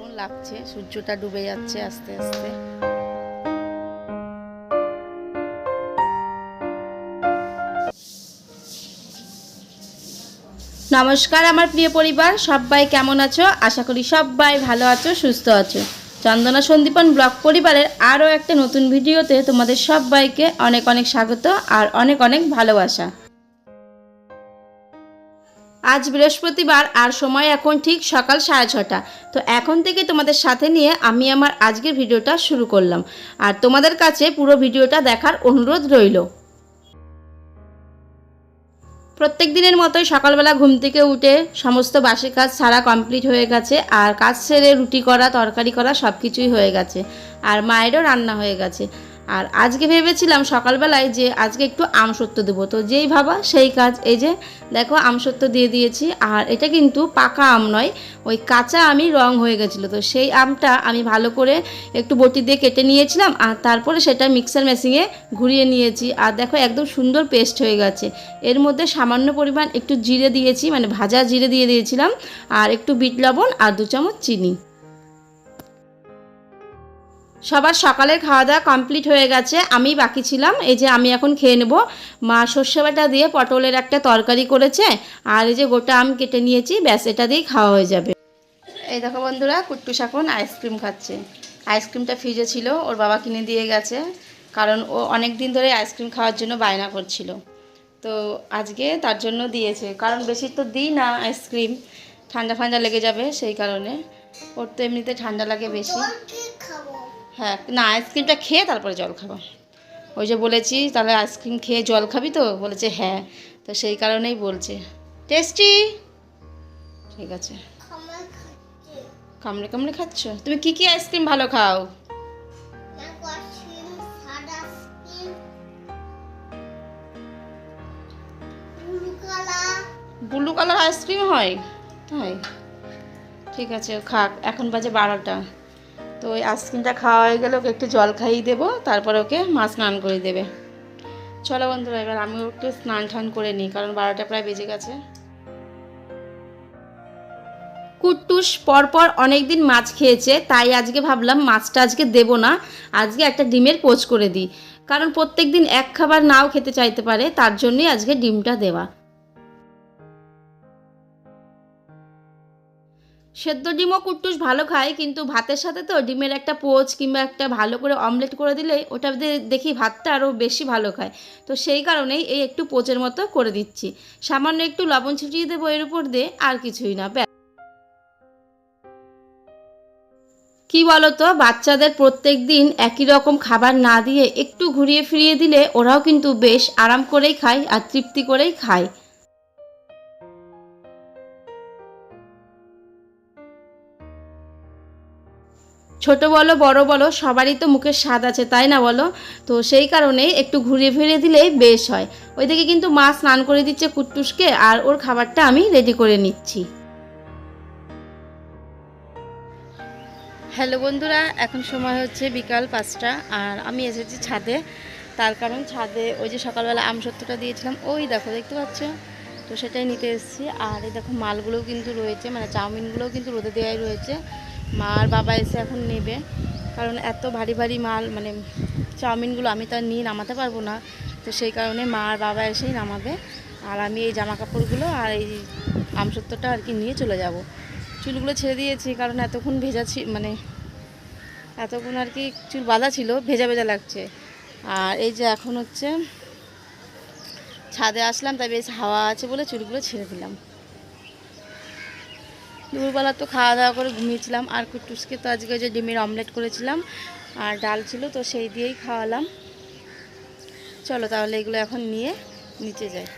দারুণ লাগছে? সূর্যটা ডুবে যাচ্ছে আস্তে আস্তে। নমস্কার আমার প্রিয় পরিবার, সবাই কেমন আছো? আশা করি সবাই ভালো আছো, সুস্থ আছো। চন্দনা সন্দীপন ব্লগ পরিবারের আরও একটা নতুন ভিডিওতে তোমাদের সবাইকে অনেক অনেক স্বাগত আর অনেক অনেক ভালোবাসা। আজ বৃহস্পতিবার আর সময় এখন ঠিক সকাল সাড়ে ছটা। তো এখন থেকে তোমাদের সাথে নিয়ে আমি আমার আজকের ভিডিওটা শুরু করলাম। আর তোমাদের কাছে পুরো ভিডিওটা দেখার অনুরোধ রইল। প্রত্যেক দিনের মতোই সকালবেলা ঘুম থেকে উঠে সমস্ত বাসি কাজ সারা কমপ্লিট হয়ে গেছে আর কাজ সেরে রুটি করা, তরকারি করা সব কিছুই হয়ে গেছে। আর মায়েরও রান্না হয়ে গেছে। আর আজকে ভেবেছিলাম সকালবেলায় যে আজকে একটু আমসত্ব দেবো। তো যেই ভাবা সেই কাজ, এই যে দেখো আমসত্ব দিয়ে দিয়েছি, আর এটা কিন্তু পাকা আম নয়, ওই কাঁচা আমি রং হয়ে গেছিল। তো সেই আমটা আমি ভালো করে একটু বটি দিয়ে কেটে নিয়েছিলাম, আর তারপরে সেটা মিক্সার মেশিনে ঘুরিয়ে নিয়েছি। আর দেখো একদম সুন্দর পেস্ট হয়ে গেছে। এর মধ্যে সামান্য পরিমাণ একটু জিরে দিয়েছি মানে ভাজা জিরে দিয়ে দিয়েছিলাম, আর একটু বিট লবণ আর দু চামচ চিনি। সবার সকালের খাওয়া দাওয়া কমপ্লিট হয়ে গেছে, আমি বাকি ছিলাম। এই যে আমি এখন খেয়ে নেব। মা সর্ষে বাটা দিয়ে পটলের একটা তরকারি করেছে, আর এই যে গোটা আম কেটে নিয়েছি, ব্যাস এটা দিয়েই খাওয়া হয়ে যাবে। এই দেখো বন্ধুরা কুট্টুস এখন আইসক্রিম খাচ্ছে। আইসক্রিমটা ফ্রিজে ছিল, ওর বাবা কিনে দিয়ে গেছে, কারণ ও অনেক দিন ধরে আইসক্রিম খাওয়ার জন্য বায়না করছিল। তো আজকে তার জন্য দিয়েছে, কারণ বেশি তো দিই না আইসক্রিম, ঠান্ডা ফান্ডা লেগে যাবে সেই কারণে। ওর তো এমনিতে ঠান্ডা লাগে বেশি। হ্যাঁ না আইসক্রিমটা খেয়ে তারপরে জল খাব। ওই যে বলেছি তাহলে আইসক্রিম খেয়ে জল খাবি তো? বলেছে হ্যাঁ। তো সেই কারণেই বলছে। টেস্টি ঠিক আছে। কামড়ে কামড়ে খাচ্ছ? তুমি কি কি আইসক্রিম ভালো খাও? ব্লু কালার আইসক্রিম হয়? তাই? ঠিক আছে খাক। এখন বাজে বারোটা। তো ওই আইসক্রিমটা খাওয়া হয়ে গেলে ওকে একটু জল খাইয়ে দেবো, তারপরে ওকে মা স্নান করে দেবে। চলো বন্ধুরা, এবার আমি একটু স্নান টান করে নিই, কারণ বারোটা প্রায় বেজে গেছে। কুট্টুস পরপর অনেক দিন মাছ খেয়েছে, তাই আজকে ভাবলাম মাছটা আজকে দেবো না, আজকে একটা ডিমের পোচ করে দিই। কারণ প্রত্যেক দিন এক খাবার নাও খেতে চাইতে পারে, তার জন্যই আজকে ডিমটা দেওয়া। সেদ্ধ ডিমও কুট্টুস ভালো খায়, কিন্তু ভাতের সাথে তো ডিমের একটা পোচ কিংবা একটা ভালো করে অমলেট করে দিলে ওটা দেখি ভাতটা আরও বেশি ভালো খায়। তো সেই কারণেই এই একটু পোচের মতো করে দিচ্ছি। সামান্য একটু লবণ ছিটিয়ে দেবো এর উপর দিয়ে, আর কিছুই না কি বলতো, বাচ্চাদের প্রত্যেক দিন একই রকম খাবার না দিয়ে একটু ঘুরিয়ে ফিরিয়ে দিলে ওরাও কিন্তু বেশ আরাম করেই খায় আর তৃপ্তি করেই খায়। ছোট বলো, বড় বলো, সবারই তো মুখের স্বাদ আছে, তাই না বলো? তো সেই কারণে একটু ঘুরিয়ে ফিরিয়ে দিলেই বেশ হয়। ওইদিকে কিন্তু মা স্নান করে দিচ্ছে কুট্টুসকে আর ওর খাবারটা আমি রেডি করে নিচ্ছি। হ্যালো বন্ধুরা, এখন সময় হচ্ছে বিকাল পাঁচটা আর আমি এসেছি ছাদে। তার কারণ ছাদে ওই যে সকালবেলা আমসত্ত্বটা দিয়েছিলাম, ওই দেখো, দেখতে পাচ্ছ? তো সেটাই নিতে এসেছি। আর এই দেখো, মালগুলোও কিন্তু রয়েছে মানে চাউমিনগুলোও কিন্তু রোদে দেওয়াই রয়েছে। মা আর বাবা এসে এখন নেবে। কারণ এত ভারী ভারী মাল মানে চাউমিনগুলো আমি তো আর নিয়ে নামাতে পারব না। তো সেই কারণে মা আর বাবা এসেই নামাবে। আর আমি এই জামা কাপড়গুলো আর এই আমসত্ত্বটা আর কি নিয়ে চলে যাব। চুলগুলো ছেড়ে দিয়েছি, কারণ এতক্ষণ ভেজা ছি মানে এতক্ষণ আর কি চুল বাঁধা ছিল, ভেজা ভেজা লাগছে। আর এই যে এখন হচ্ছে ছাদে আসলাম, তাই বেশ হাওয়া আছে বলে চুলগুলো ছেড়ে দিলাম। দুপুরবেলা তো খাওয়া দাওয়া করে ঘুমিয়েছিলাম। আর কুটুসকে তো আজকে যে ডিমের অমলেট করেছিলাম। আর ডাল ছিল, তো সেই দিয়েই খাওয়ালাম। চলো তাহলে এগুলো এখন নিয়ে নিচে যাই।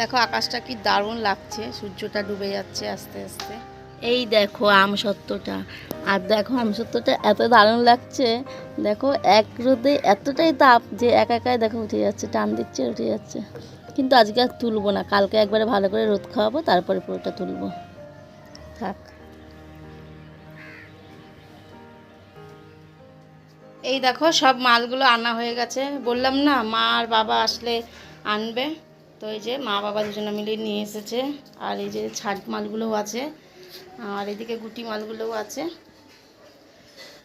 দেখো আকাশটা কি দারুণ লাগছে সূর্যটা ডুবে যাচ্ছে আস্তে আস্তে। এই দেখো আম সত্যটা। আর দেখো আম সত্যটা এত দারুণ লাগছে। দেখো এক রোদে এতটাই তাপ যে একা একাই দেখো উঠে যাচ্ছে টান দিচ্ছে উঠে যাচ্ছে। কিন্তু আজকে আর তুলবো না। কালকে একবারে ভালো করে রোদ খাওয়াবো তারপরে পুরোটা তুলবো। থাক। এই দেখো সব মালগুলো আনা হয়ে গেছে। বললাম না মা আর বাবা আসলে আনবে। তো এই যে মা বাবা দুজনে মিলে নিয়ে এসেছে, আর এই যে ছাট মালগুলোও আছে, আর এদিকে গুটি মালগুলোও আছে।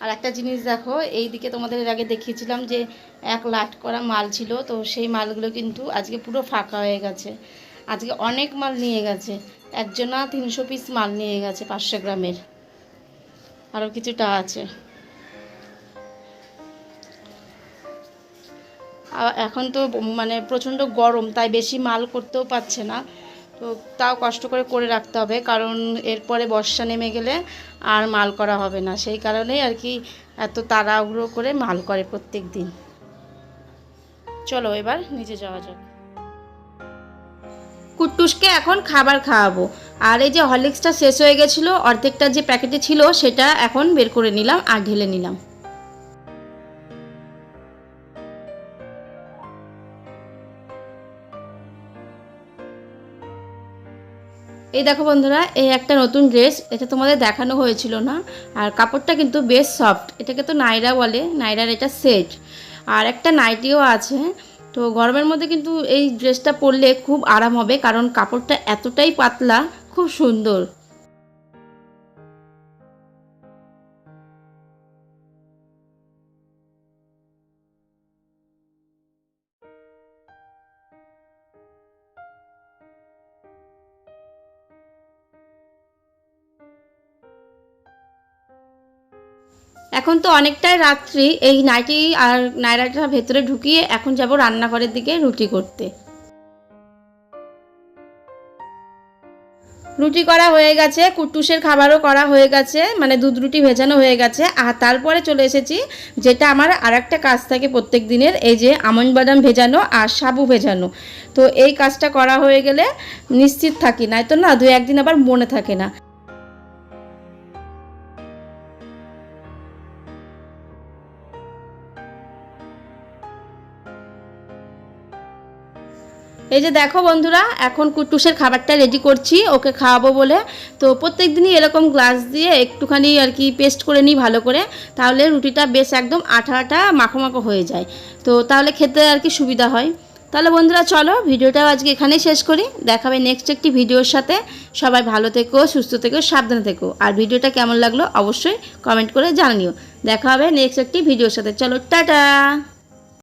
আর একটা জিনিস দেখো এই দিকে তোমাদের এর আগে দেখিয়েছিলাম যে এক লাট করা মাল ছিল, তো সেই মালগুলো কিন্তু আজকে পুরো ফাঁকা হয়ে গেছে। আজকে অনেক মাল নিয়ে গেছে, একজনা তিনশো পিস মাল নিয়ে গেছে পাঁচশো গ্রামের। আরও কিছুটা আছে। এখন তো মানে প্রচণ্ড গরম, তাই বেশি মাল করতেও পারছে না। তো তাও কষ্ট করে করে রাখতে হবে, কারণ এরপরে বর্ষা নেমে গেলে আর মাল করা হবে না। সেই কারণেই আর কি এত তাড়াহুড়ো করে মাল করে প্রত্যেক দিন চলো এবার নিচে যাওয়া যাক। কুট্টুসকে এখন খাবার খাওয়াবো। আর এই যে হরলিক্সটা শেষ হয়ে গেছিল, অর্ধেকটা যে প্যাকেটে ছিল, সেটা এখন বের করে নিলাম আর ঢেলে নিলাম। এই দেখো বন্ধুরা, এই একটা নতুন ড্রেস এটা তোমাদের দেখানো হয়েছিল না। আর কাপড়টা কিন্তু বেশ সফট এটাকে তো নাইরা বলে, নাইরার এটা সেট আর একটা নাইটিও আছে, তো গরমের মধ্যে কিন্তু এই ড্রেসটা পরলে খুব আরাম হবে, কারণ কাপড়টা এতটাই পাতলা, খুব সুন্দর। এখন তো অনেকটাই রাত্রি, এই নাইটি আর নাইরাটা ভেতরে ঢুকিয়ে এখন যাব রান্নাঘরের দিকে রুটি করতে। রুটি করা হয়ে গেছে কুট্টুসের খাবারও করা হয়ে গেছে মানে দুধ রুটি ভেজানো হয়ে গেছে। আর তারপরে চলে এসেছি, যেটা আমার আর একটা কাজ থাকে প্রত্যেক দিনের এই যে আমন বাদাম ভেজানো আর সাবু ভেজানো। তো এই কাজটা করা হয়ে গেলে নিশ্চিত থাকি নাই তো না দু একদিন আবার মনে থাকে না। এই যে দেখো বন্ধুরা, এখন কুট্টুসের খাবারটা রেডি করছি, ওকে খাওয়াবো বলে। তো প্রত্যেক দিনই এরকম গ্লাস দিয়ে একটুখানি আর কি পেস্ট করে নিই ভালো করে, তাহলে রুটিটা বেশ একদম আঠা আঠা মাখো মাখো হয়ে যায়। তো তাহলে খেতে আর কি সুবিধা হয়। তাহলে বন্ধুরা চলো, ভিডিওটাও আজকে এখানেই শেষ করি। দেখাবে নেক্সট একটি ভিডিওর সাথে। সবাই ভালো থেকো, সুস্থ থেকো, সাবধানে থেকো। আর ভিডিওটা কেমন লাগল অবশ্যই কমেন্ট করে জানিও। দেখা হবে নেক্সট একটি ভিডিওর সাথে। চলো, টাটা!